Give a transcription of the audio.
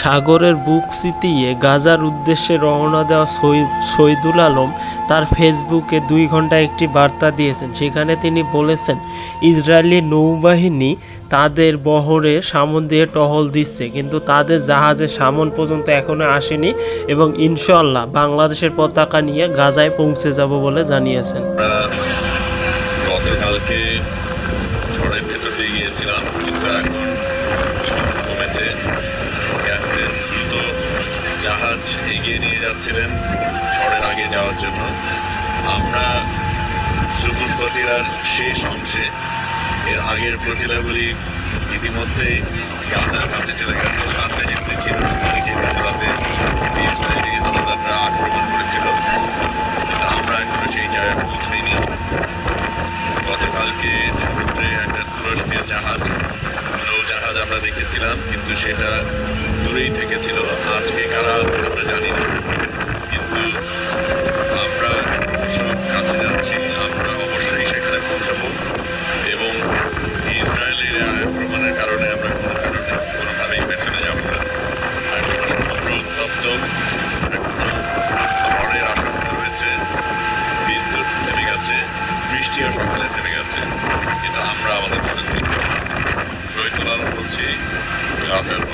সাগরের বুক চিতিয়ে গাজার উদ্দেশ্যে রওনা দেওয়া শহীদুল আলম তার ফেসবুকে দুই ঘণ্টা একটি বার্তা দিয়েছেন। সেখানে তিনি বলেছেন, ইসরায়েলি নৌবাহিনী তাদের বহরে সামন দিয়ে টহল দিচ্ছে, কিন্তু তাদের জাহাজের সামন পর্যন্ত এখনও আসেনি এবং ইনশাল্লাহ বাংলাদেশের পতাকা নিয়ে গাজায় পৌঁছে যাব বলে জানিয়েছেন। গতকালকে ঝড়ের ভেতর দিয়ে গিয়েছিলাম কিন্তু এখন ঝড় কমেছে ক্যাপ্টেন দ্রুত জাহাজ এগিয়ে নিয়ে যাচ্ছিলেন ঝড়ের আগে যাওয়ার জন্য। আমরা সুদূর ফতিলার শেষ অংশে, এর আগের ফতিলাগুলি ইতিমধ্যেই গাজার কাছে চলে গেছে। সামনে যেগুলি ছিল আক্রমণ করেছিল। আমরা এখনও সেই জায়গায় পৌঁছাইনি। গতকালকে সমুদ্রে একটা তুরস্কের জাহাজ নৌজাহাজ আমরা দেখেছিলাম, কিন্তু সেটা দূরেই থেকেছিল। আজকে কারা, আমরা জানি না। কিন্তু আমরা সব কাছে যাচ্ছি। আমরা অবশ্যই সেখানে পৌঁছাবো। এবং ইসরায়েলের আক্রমণের কারণে আমরা কোনো কারণে, কোনোভাবেই পেছনে যাব না। আর কোনো সমুদ্র উত্তপ্ত ঝড়ের আশঙ্কা রয়েছে। বিদ্যুৎ থেমে গেছে বৃষ্টিও সকালে থেমে গেছে। কিন্তু আমরা আমাদের মনে শহীদুল আলম বলছি গাছের